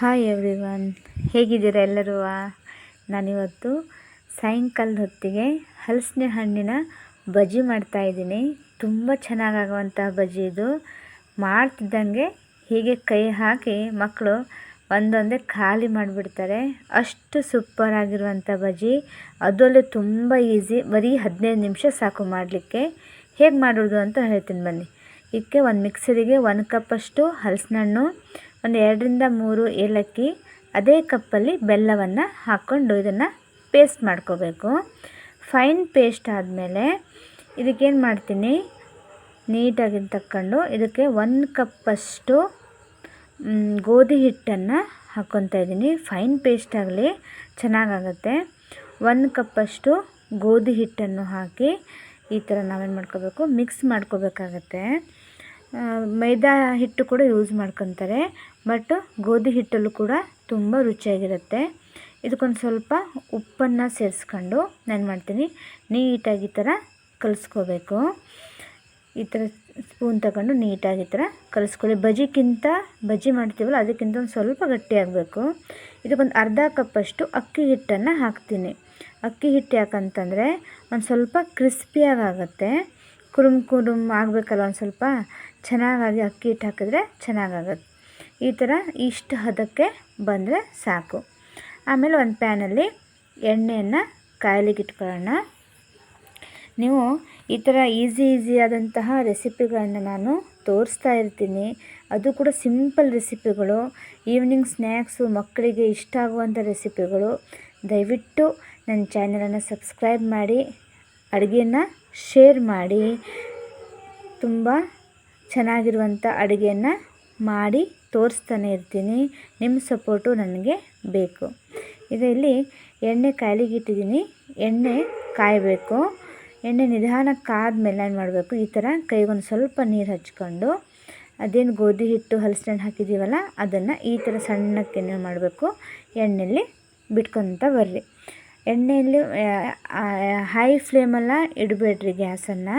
Hi everyone ಹೇಗಿದ್ದೀರ ಎಲ್ಲರೂ? ನಾನಿವತ್ತು ಸಾಯಂಕಾಲದ ಹೊತ್ತಿಗೆ ಹಲಸಿನ ಹಣ್ಣಿನ ಬಜ್ಜಿ ಮಾಡ್ತಾಯಿದ್ದೀನಿ ತುಂಬ ಚೆನ್ನಾಗಾಗುವಂಥ ಬಜ್ಜಿ ಇದು. ಮಾಡ್ತಿದ್ದಂಗೆ ಹೀಗೆ ಕೈ ಹಾಕಿ ಮಕ್ಕಳು ಒಂದೊಂದೇ ಖಾಲಿ ಮಾಡಿಬಿಡ್ತಾರೆ. ಅಷ್ಟು ಸೂಪರ್ ಆಗಿರುವಂಥ ಬಜ್ಜಿ. ಅದರಲ್ಲೂ ತುಂಬ ಈಸಿ ಬರೀ ಹದಿನೈದು ನಿಮಿಷ ಸಾಕು ಮಾಡಲಿಕ್ಕೆ. ಹೇಗೆ ಮಾಡೋದು ಅಂತ ಹೇಳ್ತೀನಿ ಬನ್ನಿ. ಇದಕ್ಕೆ ಒಂದು ಮಿಕ್ಸರಿಗೆ ಒಂದು ಕಪ್ಪಷ್ಟು ಹಲಸಿನ ಹಣ್ಣು ಒಂದು ಎರಡರಿಂದ ಮೂರು ಏಲಕ್ಕಿ, ಅದೇ ಕಪ್ಪಲ್ಲಿ ಬೆಲ್ಲವನ್ನು ಹಾಕ್ಕೊಂಡು ಇದನ್ನು ಪೇಸ್ಟ್ ಮಾಡ್ಕೋಬೇಕು. ಫೈನ್ ಪೇಸ್ಟ್ ಆದಮೇಲೆ ಇದಕ್ಕೇನು ಮಾಡ್ತೀನಿ? ನೀಟಾಗಿ ತಕ್ಕೊಂಡು ಇದಕ್ಕೆ ಒಂದು ಕಪ್ಪಷ್ಟು ಗೋಧಿ ಹಿಟ್ಟನ್ನು ಹಾಕ್ಕೊತಾ ಇದ್ದೀನಿ. ಫೈನ್ ಪೇಸ್ಟ್ ಆಗಲಿ ಚೆನ್ನಾಗಾಗತ್ತೆ. ಒಂದು ಕಪ್ಪಷ್ಟು ಗೋಧಿ ಹಿಟ್ಟನ್ನು ಹಾಕಿ ಈ ಥರ ನಾವೇನು ಮಾಡ್ಕೋಬೇಕು? ಮಿಕ್ಸ್ ಮಾಡ್ಕೋಬೇಕಾಗತ್ತೆ. ಮೈದಾ ಹಿಟ್ಟು ಕೂಡ ಯೂಸ್ ಮಾಡ್ಕೊತಾರೆ ಬಟ್ ಗೋಧಿ ಹಿಟ್ಟಲ್ಲೂ ಕೂಡ ತುಂಬ ರುಚಿಯಾಗಿರುತ್ತೆ. ಇದಕ್ಕೊಂದು ಸ್ವಲ್ಪ ಉಪ್ಪನ್ನು ಸೇರಿಸ್ಕೊಂಡು ನಾನು ಮಾಡ್ತೀನಿ. ನೀಟಾಗಿ ಈ ಥರ ಕಲಿಸ್ಕೋಬೇಕು. ಈ ಥರ ಸ್ಪೂನ್ ತಗೊಂಡು ನೀಟಾಗಿ ಈ ಥರ ಕಲಿಸ್ಕೊಳ್ಳಿ. ಬಜಿಗಿಂತ ಬಜ್ಜಿ ಮಾಡ್ತೀವಲ್ಲ, ಅದಕ್ಕಿಂತ ಒಂದು ಸ್ವಲ್ಪ ಗಟ್ಟಿಯಾಗಬೇಕು ಇದಕ್ಕೊಂದು ಅರ್ಧ ಕಪ್ಪಷ್ಟು ಅಕ್ಕಿ ಹಿಟ್ಟನ್ನು ಹಾಕ್ತೀನಿ. ಅಕ್ಕಿ ಹಿಟ್ಟು ಯಾಕಂತಂದರೆ ಒಂದು ಸ್ವಲ್ಪ ಕ್ರಿಸ್ಪಿಯಾಗಿ ಆಗುತ್ತೆ ಕುರುಮ್ ಕುರುಮ್ ಆಗಬೇಕಲ್ಲ ಒಂದು ಸ್ವಲ್ಪ? ಚೆನ್ನಾಗಾಗಿ ಅಕ್ಕಿ ಹಿಟ್ಟು ಹಾಕಿದ್ರೆ ಚೆನ್ನಾಗಾಗತ್ತೆ. ಈ ಥರ ಇಷ್ಟು ಹದಕ್ಕೆ ಬಂದರೆ ಸಾಕು. ಆಮೇಲೆ ಒಂದು ಪ್ಯಾನಲ್ಲಿ ಎಣ್ಣೆಯನ್ನು ಕಾಯಲಿಗಿಟ್ಕೊಳ್ಳೋಣ ಇಟ್ಕೊಳ್ಳೋಣ. ನೀವು ಈ ಥರ ಈಸಿ ಈಸಿ ಆದಂತಹ ರೆಸಿಪಿಗಳನ್ನು ನಾನು ತೋರಿಸ್ತಾ ಇರ್ತೀನಿ. ಅದು ಕೂಡ ಸಿಂಪಲ್ ರೆಸಿಪಿಗಳು. ಈವ್ನಿಂಗ್ ಸ್ನ್ಯಾಕ್ಸು, ಮಕ್ಕಳಿಗೆ ಇಷ್ಟ ಆಗುವಂಥ ರೆಸಿಪಿಗಳು. ದಯವಿಟ್ಟು ನನ್ನ ಚಾನಲನ್ನು ಸಬ್ಸ್ಕ್ರೈಬ್ ಮಾಡಿ. ಅಡುಗೆನ ಶೇರ್ ಮಾಡಿ ತುಂಬ ಚೆನ್ನಾಗಿರುವಂಥ ಅಡುಗೆಯನ್ನು ಮಾಡಿ ತೋರಿಸ್ತಾನೆ ಇರ್ತೀನಿ. ನಿಮ್ಮ ಸಪೋರ್ಟು ನನಗೆ ಬೇಕು. ಇದರಲ್ಲಿ ಎಣ್ಣೆ ಕಾಯಲಿಗಿಟ್ಟಿದ್ದೀನಿ. ಎಣ್ಣೆ ಕಾಯಬೇಕು. ಎಣ್ಣೆ ನಿಧಾನಕ್ಕೆ ಕಾದ್ಮೇಲೆ ಏನು ಮಾಡಬೇಕು? ಈ ಥರ ಕೈಗೊಂದು ಸ್ವಲ್ಪ ನೀರು ಹಚ್ಕೊಂಡು ಅದೇನು ಗೋಧಿ ಹಿಟ್ಟು ಹಲಸಿನ ಹಣ್ಣು ಹಾಕಿದ್ದೀವಲ್ಲ ಅದನ್ನು ಈ ಥರ ಸಣ್ಣಕ್ಕೆ ಏನು ಮಾಡಬೇಕು. ಎಣ್ಣೆಯಲ್ಲಿ ಬಿಟ್ಕೊತ ಬರ್ರಿ. ಎಣ್ಣೆಯಲ್ಲಿ ಹೈ ಫ್ಲೇಮಲ್ಲ ಇಡಬೇಡ್ರಿ ಗ್ಯಾಸನ್ನು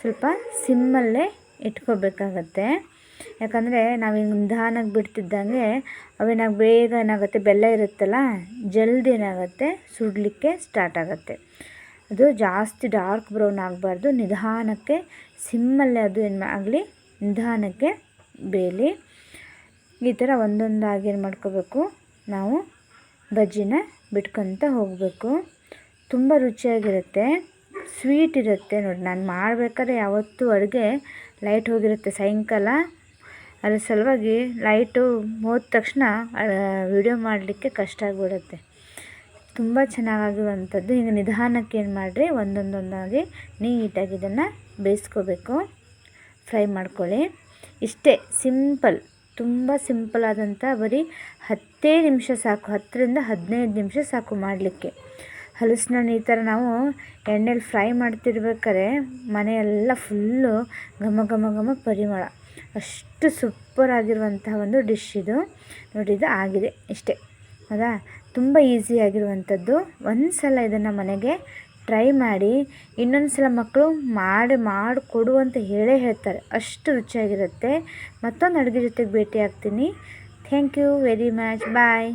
ಸ್ವಲ್ಪ ಸಿಮ್ಮಲ್ಲೇ ಇಟ್ಕೋಬೇಕಾಗತ್ತೆ. ಯಾಕಂದರೆ ನಾವು ಹಿಂಗೆ ನಿಧಾನಕ್ಕೆ ಬಿಡ್ತಿದ್ದಂಗೆ ಅವೇನಾಗ ಬೇಗ ಏನಾಗುತ್ತೆ, ಬೆಲ್ಲ ಇರುತ್ತಲ್ಲ, ಜಲ್ದಿ ಏನಾಗುತ್ತೆ, ಸುಡಲಿಕ್ಕೆ ಸ್ಟಾರ್ಟ್ ಆಗುತ್ತೆ. ಅದು ಜಾಸ್ತಿ ಡಾರ್ಕ್ ಬ್ರೌನ್ ಆಗಬಾರ್ದು, ನಿಧಾನಕ್ಕೆ ಸಿಮ್ಮಲ್ಲೇ ಅದು ಏನು ಆಗಲಿ, ನಿಧಾನಕ್ಕೆ ಬೇಲಿ ಈ ಥರ ಒಂದೊಂದಾಗಿ ಏನು ಮಾಡ್ಕೋಬೇಕು, ನಾವು ಬಜ್ಜಿನ ಬಿಟ್ಕೊತ ಹೋಗಬೇಕು. ತುಂಬ ರುಚಿಯಾಗಿರುತ್ತೆ. ಸ್ವೀಟ್ ಇರುತ್ತೆ ನೋಡಿ. ನಾನು ಮಾಡಬೇಕಾದ್ರೆ ಯಾವತ್ತೂ ಅಡುಗೆ ಲೈಟ್ ಹೋಗಿರುತ್ತೆ ಸಾಯಂಕಾಲ. ಅದ್ರ ಸಲುವಾಗಿ ಲೈಟು ಹೋದ ತಕ್ಷಣ ವಿಡಿಯೋ ಮಾಡಲಿಕ್ಕೆ ಕಷ್ಟ ಆಗಿಬಿಡುತ್ತೆ. ತುಂಬ ಚೆನ್ನಾಗಿರುವಂಥದ್ದು ಈಗ ನಿಧಾನಕ್ಕೆ ಏನು ಮಾಡಿರಿ? ಒಂದೊಂದೊಂದಾಗಿ ನೀಟಾಗಿ ಇದನ್ನು ಬೇಯಿಸ್ಕೋಬೇಕು. ಫ್ರೈ ಮಾಡ್ಕೊಳ್ಳಿ. ಇಷ್ಟೇ ಸಿಂಪಲ್ ತುಂಬ ಸಿಂಪಲ್ ಆದಂಥ ಬರೀ ಹತ್ತೇ ನಿಮಿಷ ಸಾಕು, ಹತ್ತರಿಂದ ಹದಿನೈದು ನಿಮಿಷ ಸಾಕು ಮಾಡಲಿಕ್ಕೆ. ಹಲಸಿನ ಈ ಥರ ನಾವು ಎಣ್ಣೆಲಿ ಫ್ರೈ ಮಾಡ್ತಿರ್ಬೇಕಾರೆ ಮನೆಯೆಲ್ಲ ಫುಲ್ಲು ಘಮ ಘಮ ಘಮ ಪರಿಮಳ. ಅಷ್ಟು ಸೂಪರ್ ಆಗಿರುವಂತಹ ಒಂದು ಡಿಶ್ ಇದು. ನೋಡಿ, ಇದು ಆಗಿದೆ ಇಷ್ಟೇ. ಹೌದಾ ತುಂಬ ಈಸಿಯಾಗಿರುವಂಥದ್ದು ಒಂದು ಸಲ ಇದನ್ನು ಮನೆಗೆ ಟ್ರೈ ಮಾಡಿ ಇನ್ನೊಂದು ಸಲ ಮಕ್ಕಳು ಮಾಡಿ ಮಾಡಿಕೊಡು ಅಂತ ಹೇಳೇ ಹೇಳ್ತಾರೆ. ಅಷ್ಟು ರುಚಿಯಾಗಿರುತ್ತೆ. ಮತ್ತೊಂದು ಅಡುಗೆ ಜೊತೆಗೆ ಭೇಟಿ ಆಗ್ತೀನಿ thank you very much bye